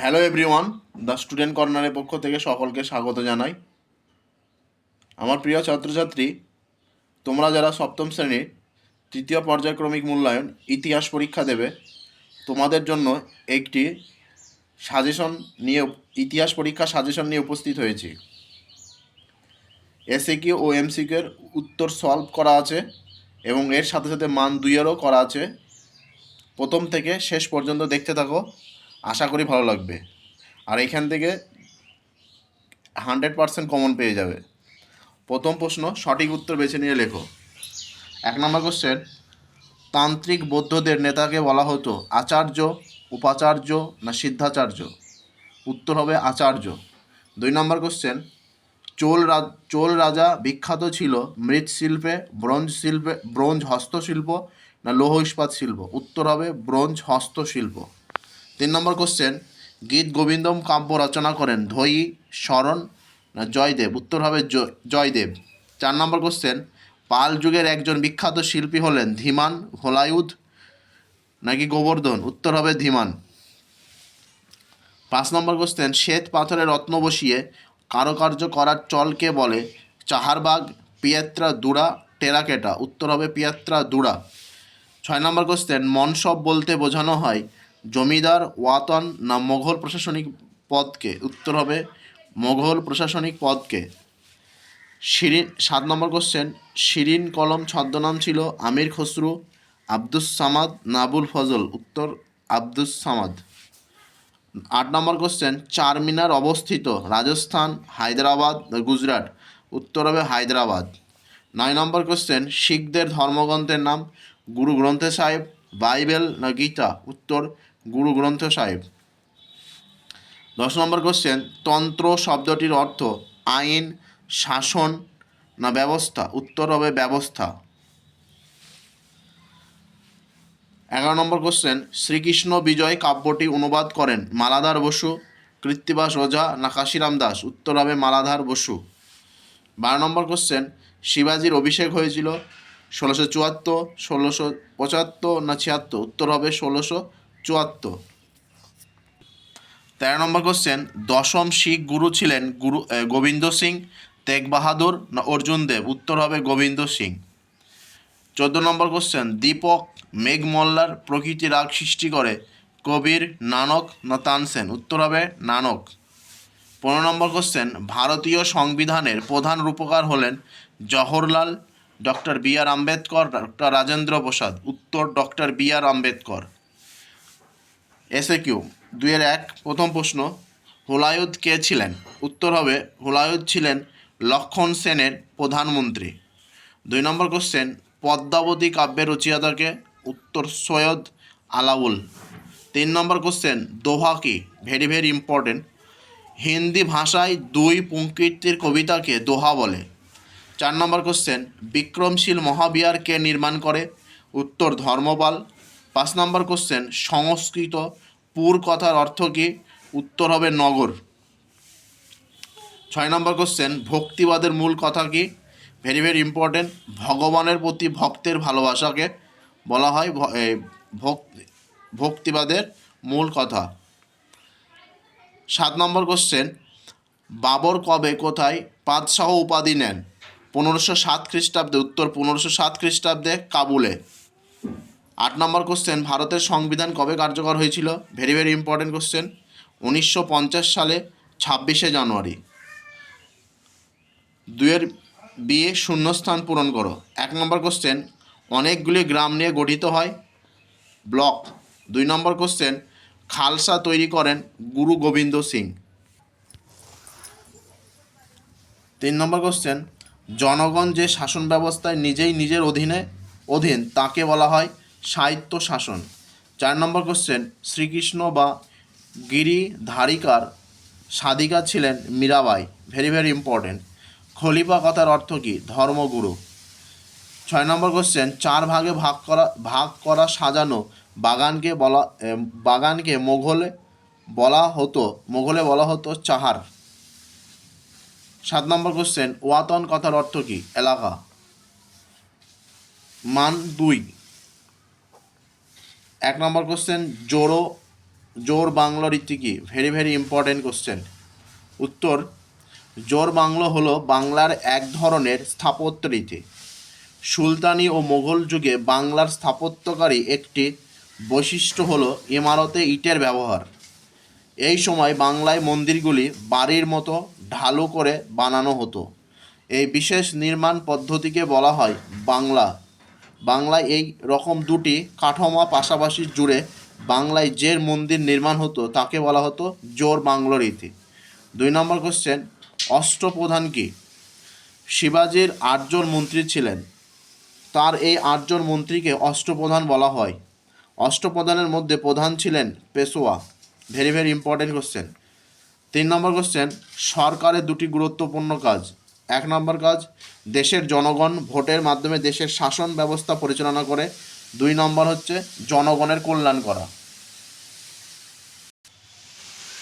Hello everyone the student কর্নারের পক্ষ থেকে সকলকে স্বাগত জানাই। আমার প্রিয় ছাত্রছাত্রী, তোমরা যারা সপ্তম শ্রেণির তৃতীয় পর্যায়ক্রমিক মূল্যায়ন ইতিহাস পরীক্ষা দেবে, তোমাদের জন্য একটি সাজেশন নিয়ে ইতিহাস পরীক্ষা সাজেশন নিয়ে উপস্থিত হয়েছি। এসএকিউ ও এমসিকিউর উত্তর সলভ করা আছে এবং এর সাথে সাথে মান দুইয়েরও করা আছে। প্রথম থেকে শেষ পর্যন্ত দেখতে থাকো। আশা করি ভালো লাগবে। আর এখান থেকে হান্ড্রেড পার্সেন্ট কমন পেয়ে যাবে। প্রথম প্রশ্ন, সঠিক উত্তর বেছে নিয়ে লেখো। এক নম্বর কোশ্চেন তান্ত্রিক বৌদ্ধদের নেতাকে বলা হতো আচার্য, উপাচার্য না সিদ্ধাচার্য? উত্তর হবে আচার্য। দুই নম্বর কোশ্চেন চোল রাজ চোল রাজা বিখ্যাত ছিল মৃৎশিল্পে ব্রোঞ্জ শিল্পে, ব্রোঞ্জ হস্তশিল্প না লৌহ ইস্পাত শিল্প? উত্তর হবে ব্রোঞ্জ হস্তশিল্প। তিন নম্বর কোশ্চেন গীত গোবিন্দম কাব্য রচনা করেন ধৈ শরণ না জয়দেব? উত্তর হবে জয়দেব। চার নম্বর কোশ্চেন পাল যুগের একজন বিখ্যাত শিল্পী হলেন ধীমান হোলায়ুধ নাকি গোবর্ধন? উত্তর হবে ধীমান। পাঁচ নম্বর কোশ্চেন শ্বেত পাথরে রত্ন বসিয়ে কারুকার্য করার চলকে বলে? চাহারবাগ, পিয়াত্রা দুড়া টেরাকেটা। উত্তর হবে পিয়াত্রা দুড়া ছয় নম্বর কোশ্চেন মনসব বলতে বোঝানো হয় জমিদার ওয়াতন না মোঘল প্রশাসনিক পদকে। উত্তর হবে মোঘল প্রশাসনিক পদকে। শিরিন, সাত নম্বর কোশ্চেন শিরিন কলম ছদ্মনাম ছিল আমির খসরু, আব্দুস সামাদ, নাবুল ফজল। উত্তর, আব্দুস সামাদ। আট নম্বর কোশ্চেন চারমিনার অবস্থিত রাজস্থান, হায়দ্রাবাদ, গুজরাট। উত্তর হবে হায়দ্রাবাদ। নয় নম্বর কোশ্চেন শিখদের ধর্মগ্রন্থের নাম গুরু গ্রন্থ সাহেব, বাইবেল না গীতা? উত্তর গুরু গ্রন্থ সাহেব। দশ নম্বর কোশ্চেন তন্ত্র শব্দটির অর্থ আইন, শাসন না ব্যবস্থা? উত্তর হবে ব্যবস্থা। এগারো নম্বর কোশ্চেন শ্রীকৃষ্ণ বিজয় কাব্যটি অনুবাদ করেন মালাধার বসু, কৃত্তিবাস ওঝা না কাশিরাম দাস? উত্তর হবে মালাধার বসু। বারো নম্বর কোশ্চেন শিবাজির অভিষেক হয়েছিল ষোলোশো চুয়াত্তর, ষোলোশো পঁচাত্তর না ছিয়াত্তর? উত্তর হবে ষোলোশো চুয়াত্তর। তেরো নম্বর কোশ্চেন দশম শিখ গুরু ছিলেন গুরু গোবিন্দ সিং তেগ বাহাদুর না অর্জুন দেব? উত্তর হবে গোবিন্দ সিং। চোদ্দ নম্বর কোশ্চেন দীপক মেঘমল্লার প্রকৃতি রাগ সৃষ্টি করে কবির নানক না তানসেন উত্তর হবে নানক। পনেরো নম্বর কোশ্চেন ভারতীয় সংবিধানের প্রধান রূপকার হলেন Jawaharlal doctor B R Ambedkar, doctor Rajendra Prasad. উত্তর ডক্টর বি আর আম্বেদকর। এসে কিউ দুইয়ের এক, প্রথম প্রশ্ন, হুলায়ুদ কে ছিলেন? উত্তর হবে, হুলায়ুদ ছিলেন লক্ষণ সেনের প্রধানমন্ত্রী। দুই নম্বর কোশ্চেন পদ্মাবতী কাব্যের রচয়িতাকে উত্তর, সৈয়দ আলাউল। তিন নম্বর কোশ্চেন দোহা কি? ভেরি ভেরি ইম্পর্টেন্ট হিন্দি ভাষায় দুই পঙ্কীর্তির কবিতাকে দোহা বলে? চার নম্বর কোশ্চেন বিক্রমশীল মহাবিহার কে নির্মাণ করে? উত্তর, ধর্মপাল। পাঁচ নম্বর কোশ্চেন সংস্কৃত পুর কথার অর্থ কী? উত্তর হবে নগর। ছয় নম্বর কোশ্চেন ভক্তিবাদের মূল কথা কি? ভেরি ভেরি ইম্পর্টেন্ট ভগবানের প্রতি ভক্তের ভালোবাসাকে বলা হয় ভক্তিবাদের মূল কথা। সাত নম্বর কোশ্চেন বাবর কবে, কোথায় পাদশাহ উপাধি নেন? পনেরোশো সাত খ্রিস্টাব্দে, উত্তর পনেরোশো সাত খ্রিস্টাব্দে কাবুলে। আট নম্বর কোশ্চেন ভারতের সংবিধান কবে কার্যকর হয়েছিল? ভেরি ভেরি ইম্পর্টেন্ট কোশ্চেন উনিশশো পঞ্চাশ সালে ছাব্বিশে জানুয়ারি। দুয়ের বিয়ে শূন্যস্থান পূরণ করো। এক নম্বর কোশ্চেন অনেকগুলি গ্রাম নিয়ে গঠিত হয়। ব্লক। দুই নম্বর কোশ্চেন খালসা তৈরি করেন গুরু গোবিন্দ সিং। তিন নম্বর কোশ্চেন জনগণ যে শাসন ব্যবস্থায় নিজেই নিজের অধীনে, অধীন, তাকে বলা হয় সাহিত্য শাসন। চার নম্বর কোশ্চেন শ্রীকৃষ্ণ বা গিরিধারিকার সাধিকা ছিলেন মীরাবাই। ভেরি ভেরি ইম্পর্টেন্ট খলিফা কথার অর্থ কী? ধর্মগুরু। ছয় নম্বর কোশ্চেন চার ভাগে ভাগ করা ভাগ করা সাজানো বাগানকে বলা বাগানকে মোঘলে বলা হতো, মোঘলে বলা হতো চাহার। সাত নম্বর কোশ্চেন ওয়াতন কথার অর্থ কী? এলাকা। মান দুই। এক নম্বর কোশ্চেন জোরো, জোর বাংলো রীতি কি? ভেরি ভেরি ইম্পর্টেন্ট কোশ্চেন উত্তর, জোর বাংলো হলো বাংলার এক ধরনের স্থাপত্য রীতি। সুলতানি ও মোগল যুগে বাংলার স্থাপত্যকারী একটি বৈশিষ্ট্য হলো ইমারতে ইটের ব্যবহার। এই সময় বাংলায় মন্দিরগুলি বাড়ির মতো ঢালু করে বানানো হতো। এই বিশেষ নির্মাণ পদ্ধতিকে বলা হয় বাংলা। বাংলায় এই রকম দুটি কাঠামো পাশাপাশি জুড়ে বাংলায় যে মন্দির নির্মাণ হতো তাকে বলা হতো জোর বাংলো রীতি দুই নম্বর কোশ্চেন অষ্টপ্রধান কি? শিবাজির আটজন মন্ত্রী ছিলেন। তার এই আটজন মন্ত্রীকে অষ্টপ্রধান বলা হয়। অষ্টপ্রধানের মধ্যে প্রধান ছিলেন Peshwa. Very very important question তিন নম্বর কোশ্চেন সরকারের দুটি গুরুত্বপূর্ণ কাজ। এক নম্বর কাজ, দেশের জনগণ ভোটের মাধ্যমে দেশের শাসন ব্যবস্থা পরিচালনা করে। দুই নম্বর হচ্ছে জনগণের কল্যাণ করা।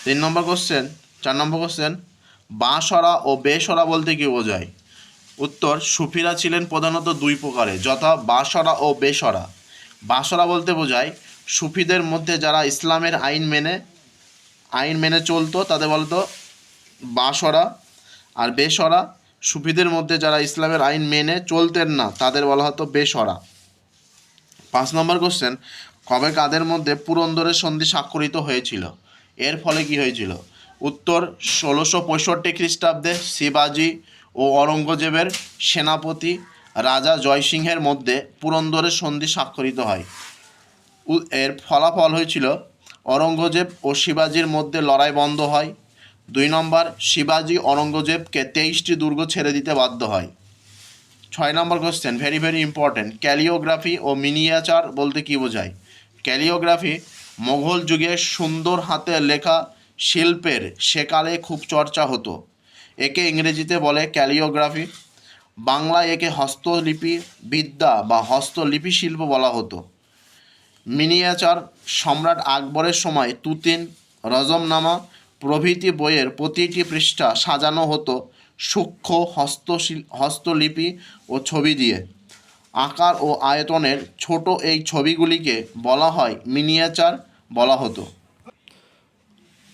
তিন নম্বর কোশ্চেন চার নম্বর কোশ্চেন বাঁশরা ও বেসরা বলতে কি বোঝায়? উত্তর, সুফিরা ছিলেন প্রধানত দুই প্রকারে, যথা বাঁশরা ও বেসরা বাঁশরা বলতে বোঝায়, সুফিদের মধ্যে যারা ইসলামের আইন মেনে আইন মেনে চলতো, তাদের বলতো বাঁশরা আর বেসরা সুফিদের মধ্যে যারা ইসলামের আইন মেনে চলতেন না, তাদের বলা হতো বেসরা। পাঁচ নম্বর কোশ্চেন কবে কাদের মধ্যে পুরন্দরের সন্ধি স্বাক্ষরিত হয়েছিল? এর ফলে কি হয়েছিল? উত্তর, ষোলোশো পঁয়ষট্টি খ্রিস্টাব্দে শিবাজি ও অরঙ্গজেবের সেনাপতি রাজা জয়সিংহের মধ্যে পুরন্দরের সন্ধি স্বাক্ষরিত হয়। এর ফলাফল হয়েছিল অরঙ্গজেব ও শিবাজির মধ্যে লড়াই বন্ধ হয় দুই নম্বর, শিবাজি অরঙ্গজেবকে তেইশটি দুর্গ ছেড়ে দিতে বাধ্য হয়। ছয় নম্বর question very very important calligraphy ও মিনিয়েচার বলতে কী বোঝায়? ক্যালিওগ্রাফি, মোঘল যুগে সুন্দর হাতে লেখা শিল্পের সেকালে খুব চর্চা হতো। একে ইংরেজিতে বলে ক্যালিওগ্রাফি। বাংলায় একে হস্তলিপি বিদ্যা বা হস্তলিপি শিল্প বলা হতো। মিনিয়েচার সম্রাট আকবরের সময় তুতিন, রজমনামা প্রভৃতি বইয়ের প্রতিটি পৃষ্ঠা সাজানো হতো সূক্ষ্ম হস্তশিল, হস্তলিপি ও ছবি দিয়ে। আকার ও আয়তনের ছোট এই ছবিগুলিকে বলা হয় মিনিয়েচার বলা হতো।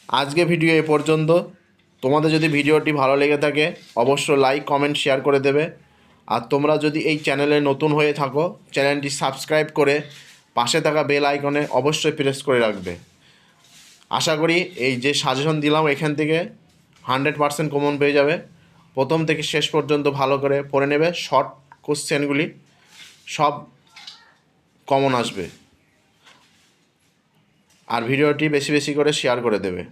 আজকে ভিডিও এ পর্যন্ত। তোমাদের যদি ভিডিওটি ভালো লেগে থাকে, অবশ্যই লাইক কমেন্ট শেয়ার করে দেবে। আর তোমরা যদি এই চ্যানেলে নতুন হয়ে থাকো, চ্যানেলটি সাবস্ক্রাইব করে পাশে থাকা বেল আইকনে অবশ্যই প্রেস করে রাখবে। আশা করি এই যে সাজেশন দিলাম এখান থেকে হান্ড্রেড পার্সেন্ট কমন পেয়ে যাবে। প্রথম থেকে শেষ পর্যন্ত ভালো করে পড়ে নেবে। শর্ট কোশ্চেনগুলি সব কমন আসবে। আর ভিডিওটি বেশি বেশি করে শেয়ার করে দেবে।